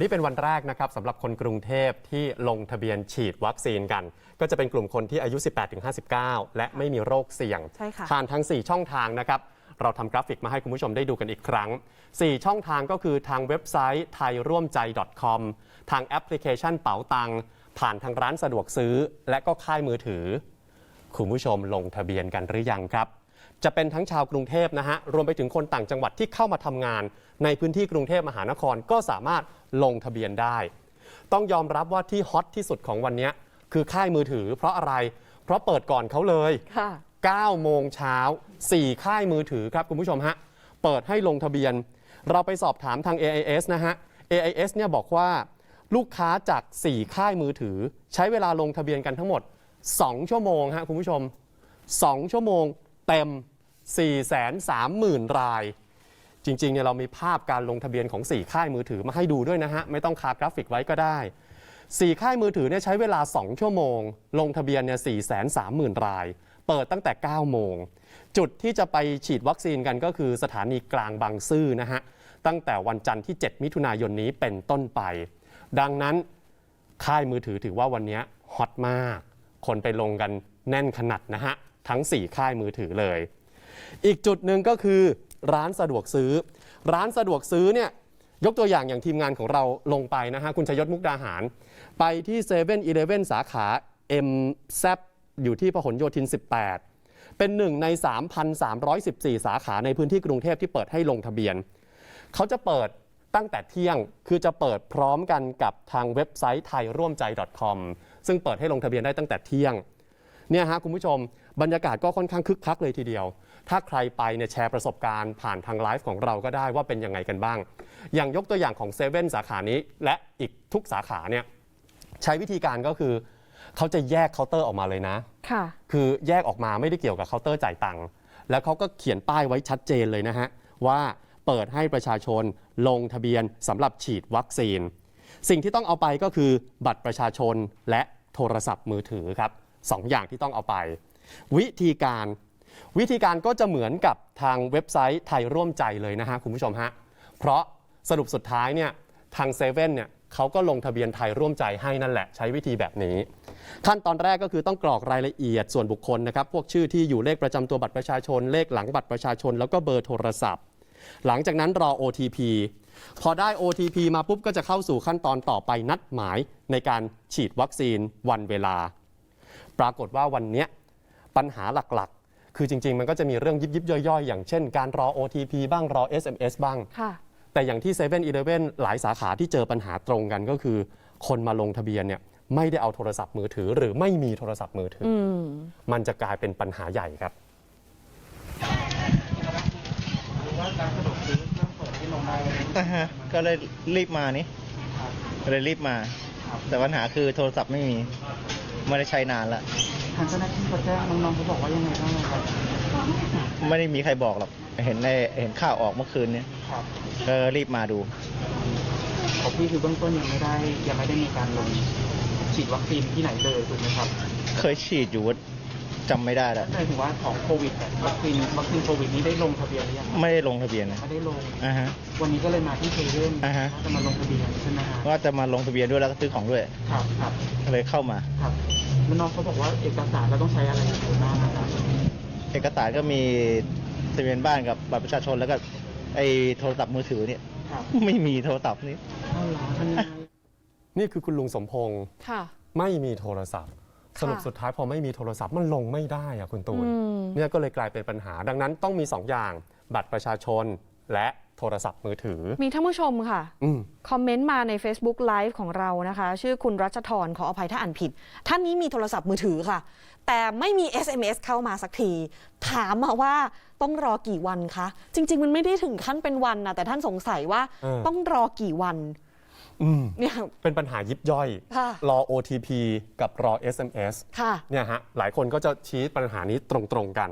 นี่เป็นวันแรกนะครับสำหรับคนกรุงเทพที่ลงทะเบียนฉีดวัคซีนกัน ก็จะเป็นกลุ่มคนที่อายุ 18-59 และไม่มีโรคเสี่ยง ใช่ค่ะผ่านทั้ง 4 ช่องทางนะครับ เราทำกราฟิกมาให้คุณผู้ชมได้ดูกันอีกครั้ง 4 ช่องทางก็คือทางเว็บไซต์ไทยร่วมใจ .com ทางแอปพลิเคชันเป๋าตัง ผ่านทางร้านสะดวกซื้อ และก็ค่ายมือถือ คุณผู้ชมลงทะเบียนกันหรือยังครับ จะเป็นทั้งชาวกรุงเทพนะฮะ รวมไปถึงคนต่างจังหวัดที่เข้ามาทำงาน ในพื้นที่กรุงเทพมหานครก็สามารถลงทะเบียนได้ ต้องยอมรับว่าที่ฮอตที่สุดของวันนี้คือค่ายมือถือ เพราะอะไร เพราะเปิดก่อนเขาเลยค่ะ9โมงเช้า 4 ค่ายมือถือครับคุณผู้ชมฮะ เปิดให้ลงทะเบียน เราไปสอบถามทาง AIS นะฮะ AIS เนี่ยบอกว่าลูกค้าจาก 4 ค่ายมือถือ ใช้เวลาลงทะเบียนกันทั้งหมด 2 ชั่วโมงฮะคุณผู้ชม 2 ชั่วโมง เต็ม 430,000 ราย จริงๆเนี่ยเรามีภาพการลงทะเบียนของ 4 ค่ายมือถือมาให้ดูด้วยนะฮะ ไม่ต้องคากราฟิกไว้ก็ได้ 4 ค่ายมือถือเนี่ยใช้เวลา 2 ชั่วโมง ลงทะเบียนเนี่ย430,000 ราย เปิดตั้งแต่ 9 โมง จุดที่จะไปฉีดวัคซีนกันก็คือสถานีกลางบางซื่อนะฮะ ตั้งแต่วันจันทร์ที่ 7 มิถุนายนนี้เป็นต้นไป ดังนั้นค่ายมือถือถือว่าวันนี้ฮอตมาก คนไปลงกันแน่นขนาดนะฮะ ทั้ง 4 ค่ายมือถือเลย อีกจุดหนึ่งก็คือร้านสะดวกซื้อ ร้านสะดวกซื้อเนี่ยยกตัวอย่างอย่างทีมงานของเราลงไปนะฮะคุณชยศมุกดาหาร ไปที่7 e เ e ่ e อสาขา M แซอยู่ที่พหลโยธิน 18 เป็นหนึ่งใน 3,314 สาขาในพื้นที่กรุงเทพที่เปิดให้ลงทะเบียน เขาจะเปิดตั้งแต่เที่ยงคือจะเปิดพร้อมกันกับทางเว็บไซต์ไทยร่วมใจ .com ซึ่งเปิดให้ลงทะเบียนได้ตั้งแต่เที่ยงเนี่ยฮะคุณผู้ชม บรรยากาศก็ค่อนข้างคึกคักเลยทีเดียว ถ้าใครไปเนี่ยแชร์ประสบการณ์ผ่านทางไลฟ์ของเราก็ได้ว่าเป็นยังไงกันบ้าง อย่างยกตัวอย่างของเซเว่นสาขานี้ และอีกทุกสาขาเนี่ยใช้วิธีการก็คือเขาจะแยกเคาน์เตอร์ออกมาเลยนะ ค่ะ คือแยกออกมาไม่ได้เกี่ยวกับเคาน์เตอร์จ่ายตังค์ แล้วเขาก็เขียนป้ายไว้ชัดเจนเลยนะฮะ ว่าเปิดให้ประชาชนลงทะเบียนสำหรับฉีดวัคซีน สิ่งที่ต้องเอาไปก็คือบัตรประชาชนและโทรศัพท์มือถือครับสองอย่างที่ต้องเอาไป วิธีการ วิธีการก็จะเหมือนกับทางเว็บไซต์ไทยร่วมใจเลยนะฮะคุณผู้ชมฮะเพราะสรุปสุดท้ายเนี่ยทางเซเว่นเนี่ยเขาก็ลงทะเบียนไทยร่วมใจให้นั่นแหละ ใช้วิธีแบบนี้ ขั้นตอนแรกก็คือต้องกรอกรายละเอียดส่วนบุคคลนะครับ พวกชื่อที่อยู่เลขประจำตัวบัตรประชาชน เลขหลังบัตรประชาชน แล้วก็เบอร์โทรศัพท์ หลังจากนั้นรอ OTP พอได้ OTP มาปุ๊บก็จะเข้าสู่ขั้นตอนต่อไปนัดหมายในการฉีดวัคซีนวันเวลา ปรากฏว่าวันเนี้ย ปัญหาหลักๆ คือจริง ๆ มันก็จะมีเรื่องยิบยิบๆย่อยๆ อย่างเช่นการรอ OTP บ้างรอ SMS บ้าง ค่ะแต่อย่างที่7 e เ e ่ e อหลายสาขาที่เจอปัญหาตรงกันก็คือ คนมาลงทะเบียนเนี่ยไม่ได้เอาโทรศัพท์มือถือ หรือไม่มีโทรศัพท์มือถืออืม มันจะกลายเป็นปัญหาใหญ่ครับ อ่าฮะก็เลยรีบมานี่ก็เลยรีบมา แต่ปัญหาคือโทรศัพท์ไม่มี ไม่ได้ใช้นานละทางเจ้าหน้าที่เขาแจ้งน้องๆเขาบอกว่ายังไงบ้างครับไม่ได้มีใครบอกหรอก เห็นในเห็นข่าวออกเมื่อคืนเนี้ยครับก็รีบมาดูของพี่คือเบื้องต้นยังไม่ได้ยังไม่ได้มีการลงฉีดวัคซีนที่ไหนเลยถูกไหมครับเคยฉีดอยู่จำไม่ได้แล้วหมายถึงว่าของโควิดเนี่ยวัคซีนวัคซีนโควิดนี้ได้ลงทะเบียนหรือยังครับไม่ได้ลงทะเบียนนะไม่ได้ลงอ่าฮะ วันนี้ก็เลยมาที่เซเว่นอ่าฮะ ว่าจะมาลงทะเบียนใช่ไหมครับว่าจะมาลงทะเบียนด้วยแล้วก็ซื้อของด้วย ครับครับก็เลยเข้ามาครับ แล้วน้องเขาบอกว่าเอกสารเราต้องใช้อะไรบ้างนะครับเอกสารก็มีทะเบียนบ้านกับบัตรประชาชนแล้วก็ไอ้โทรศัพท์มือถือเนี่ย ครับไม่มีโทรศัพท์นี่ เอาล่ะทำยังไง นี่คือคุณลุงสมพงษ์ค่ะ ไม่มีโทรศัพท์ สรุปสุดท้ายพอไม่มีโทรศัพท์มันลงไม่ได้อะคุณตูนอืม เนี่ยก็เลยกลายเป็นปัญหา ดังนั้นต้องมี 2 อย่าง บัตรประชาชนและ โทรศัพท์มือถือ มีท่านผู้ชมค่ะอืมคอมเมนต์มาใน Facebook Live ของเรานะคะ ชื่อคุณรัชทรขออภัยถ้าอ่านผิด ท่านนี้มีโทรศัพท์มือถือค่ะ แต่ไม่มี SMS เข้ามาสักที ถามมาว่าต้องรอกี่วันคะ จริง ๆ มันไม่ได้ถึงขั้นเป็นวันนะแต่ท่านสงสัยว่าเออต้องรอกี่วันอืมเนี่ยเป็นปัญหายิบย่อยค่ะรอ OTP กับรอ SMS ค่ะเนี่ยฮะหลายคนก็จะชี้ปัญหานี้ตรงๆกัน